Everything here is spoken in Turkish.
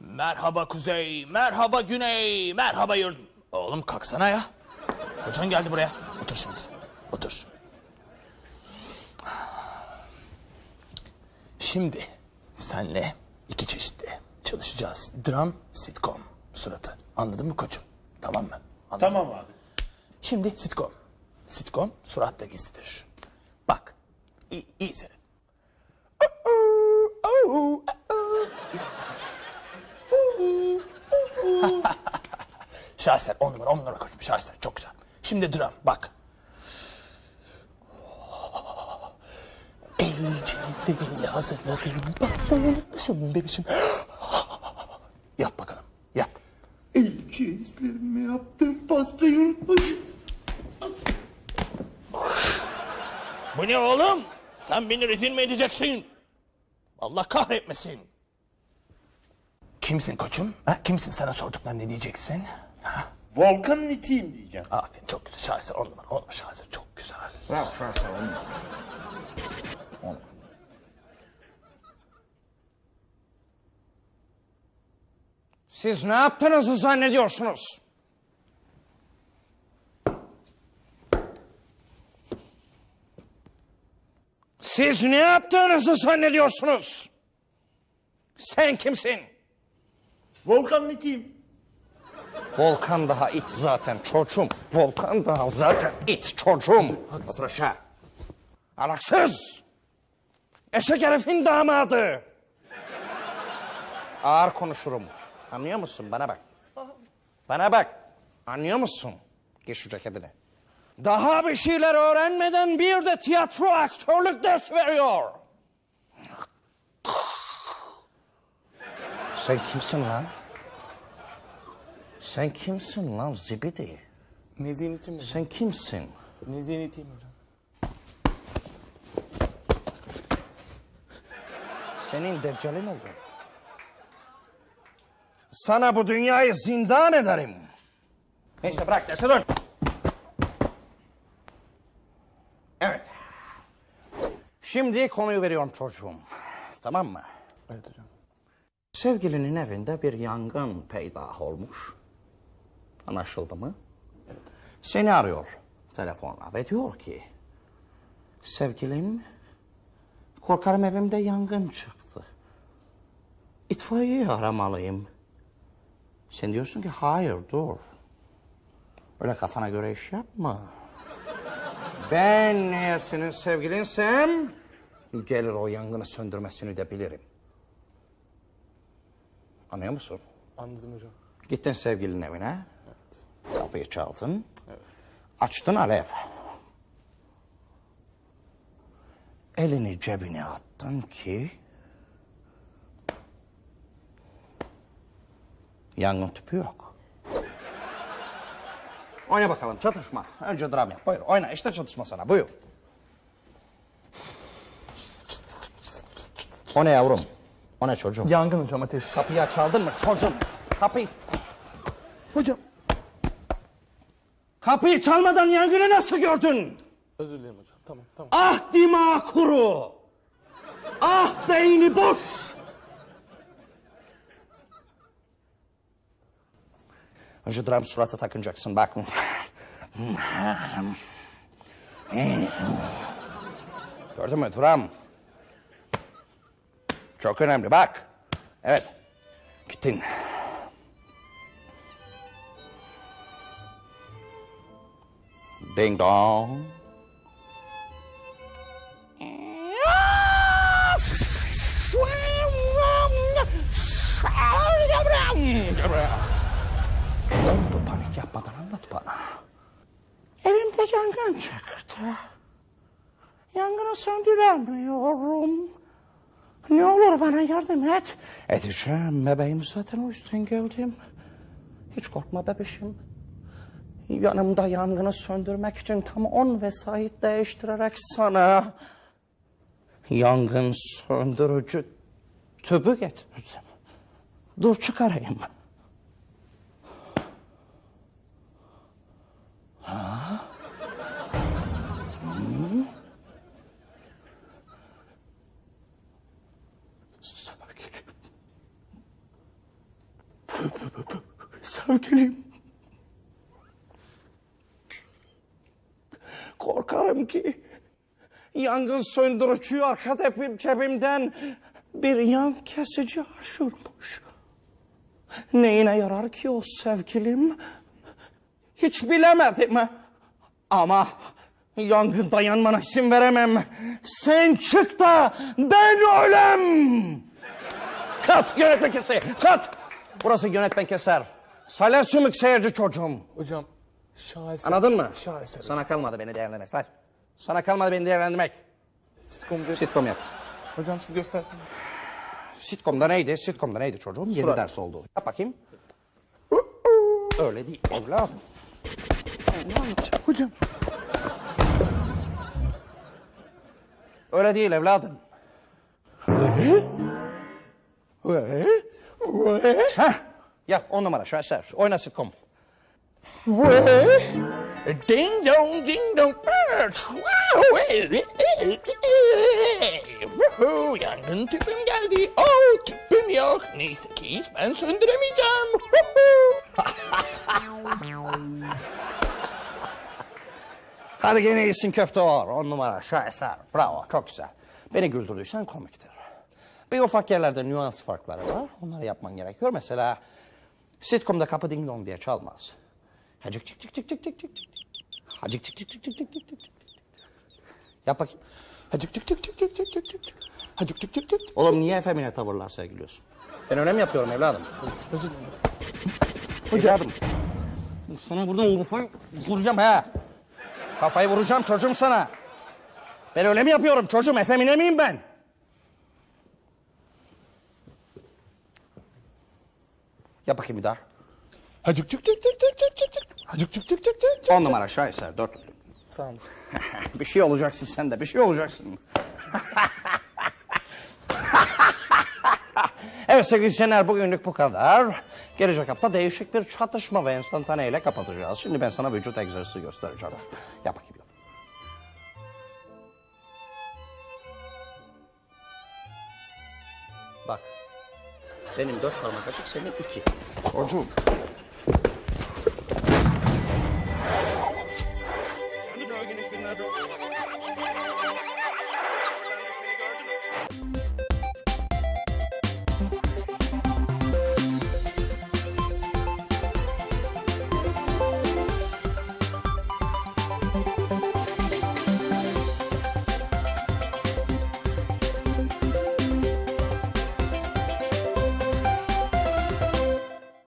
Merhaba kuzey, merhaba güney, merhaba yurt. Oğlum kalksana ya. Kocan geldi buraya. Otur şimdi. Otur. Şimdi senle iki çeşitli çalışacağız. Dram, sitcom suratı. Anladın mı koçum? Tamam mı? Anladın Tamam abi. Şimdi sitcom. Sitcom suratta gizlidir. Bak. İyi, iyi seyret. Şaheser on numara on numara koçum şaheser çok güzel. Şimdi dram bak. El cevizleriyle hazırladığım pastayı unutmuşum bebişim. Yap bakalım yap. El cihazlarımı yaptığım pastayı unutmuşum. Bu ne oğlum? Sen beni rezil mi edeceksin? Allah kahretmesin. Kimsin koçum? Ha? Kimsin sana sorduklarını ne diyeceksin? Ha? Volkan'ın itiyim diyeceğim. Aferin çok güzel. Şaheser on numara. On numara çok güzel. Bravo şahsen onu. Onu. Siz ne yaptığınızı zannediyorsunuz? Siz ne yaptığınızı zannediyorsunuz? Sen kimsin? Volkan'ın itiyim. Volkan daha it zaten çocuğum. Volkan daha zaten it çocuğum. Aşağı. Alaksız. Eşek herifin damadı. Ağır konuşurum. Anlıyor musun? Bana bak. Bana bak. Anlıyor musun? Giy şu ceketini. Daha bir şeyler öğrenmeden bir de tiyatro aktörlük ders veriyor. Sen kimsin lan? Sen kimsin lan zibidi? Ne ziynetim hocam? Sen kimsin? Ne ziynetiyim hocam? Senin deccalin oldun. Sana bu dünyayı zindan ederim. Neyse bırak derse dön. Evet. Şimdi konuyu veriyorum çocuğum. Tamam mı? Evet hocam. Sevgilinin evinde bir yangın peyda olmuş. Anlaşıldı mı? Seni arıyor telefonla ve diyor ki... Sevgilim, korkarım evimde yangın çıktı. İtfaiyeyi aramalıyım. Sen diyorsun ki hayır dur. Öyle kafana göre iş yapma. Ben eğer senin sevgilinsem... ...gelir o yangını söndürmesini de bilirim. Anlıyor musun? Anladım hocam. Gittin sevgilinin evine. Kapıyı çaldın. Açtın alev. Elini cebine attın ki... Yangın tüpü yok. Oyna bakalım çatışma. Önce dram yap. Buyur oyna işte çatışma sana buyur. O ne yavrum? O ne çocuğum? Yangın hocam ateş. Kapıyı çaldın mı çocuğum? Kapıyı... Hocam. Kapıyı çalmadan yangını nasıl gördün? Özür dilerim hocam. Tamam tamam. Ah dima kuru! Ah beyni boş! Önce dram surata takınacaksın bak. Gördün mü dram? Çok önemli bak. Evet. Gittin. Ding dong. Panik yapmadan anlat bana. Evimde yangın çıktı. Yangını söndüremiyorum. Ne olur bana yardım et. Edeceğim bebeğim zaten o yüzden geldim. Hiç korkma bebişim. Yanımda yangını söndürmek için tam on vesait değiştirerek sana yangın söndürücü tübü getirdim. Dur çıkarayım. Sevgilim. Sevgilim. Korkarım ki yangın söndürücü arka tepim cebimden bir yan kesici aşırmış. Neyine yarar ki o sevgilim? Hiç bilemedim ama yangın dayanmana izin veremem. Sen çık da ben ölem. Kat yönetmen keser. Kat. Burası yönetmen keser. Salih Sümük seyirci çocuğum. Hocam şaheser. Anladın mı? Şaheser. Sana kalmadı beni değerlendirmek. Hadi. Sana kalmadı beni değerlendirmek. Sitcom değil. Sitcom yap. Hocam siz gösterseniz. Sitcom'da neydi? Sitcom'da neydi çocuğum? Yedi Surat. ders oldu. Yap bakayım. Öyle değil evladım. Hocam. Öyle değil evladım. Heh, yap on numara şaheser. Oyna sitcom. Ding dong ding dong. Woohoo, Yangın tüpüm geldi. Oh tüpüm yok. Neyse ki ben söndüremeyeceğim. Hadi gene iyisin köfte var. On numara şaheser. Bravo çok güzel. Beni güldürdüysen komiktir. Bir ufak yerlerde nüans farkları var. Onları yapman gerekiyor. Mesela sitcom'da kapı ding dong diye çalmaz. Hacık çık çık çık çık çık çık. Hacık çık çık çık çık çık çık çık. Yap bakayım. Hacık çık çık çık çık çık çık çık. Hacık çık çık çık. Oğlum niye efemine tavırlar sergiliyorsun? Ben öyle mi yapıyorum evladım? Dilerim. Evladım. Sana buradan kafayı vuracağım ha. Kafayı vuracağım çocuğum sana. Ben öyle mi yapıyorum çocuğum? Efemine miyim ben? Yap bakayım bir daha. Hacık çık çık çık çık çık çık çık. Hacık çık çık çık çık çık. On numara şaheser dört. Sağ olun. bir şey olacaksın sen de bir şey olacaksın. evet sevgili Şener bugünlük bu kadar. Gelecek hafta değişik bir çatışma ve enstantane ile kapatacağız. Şimdi ben sana vücut egzersizi göstereceğim. Yap bakayım. Bak. Benim dört parmak açık, senin iki. Çocuğum.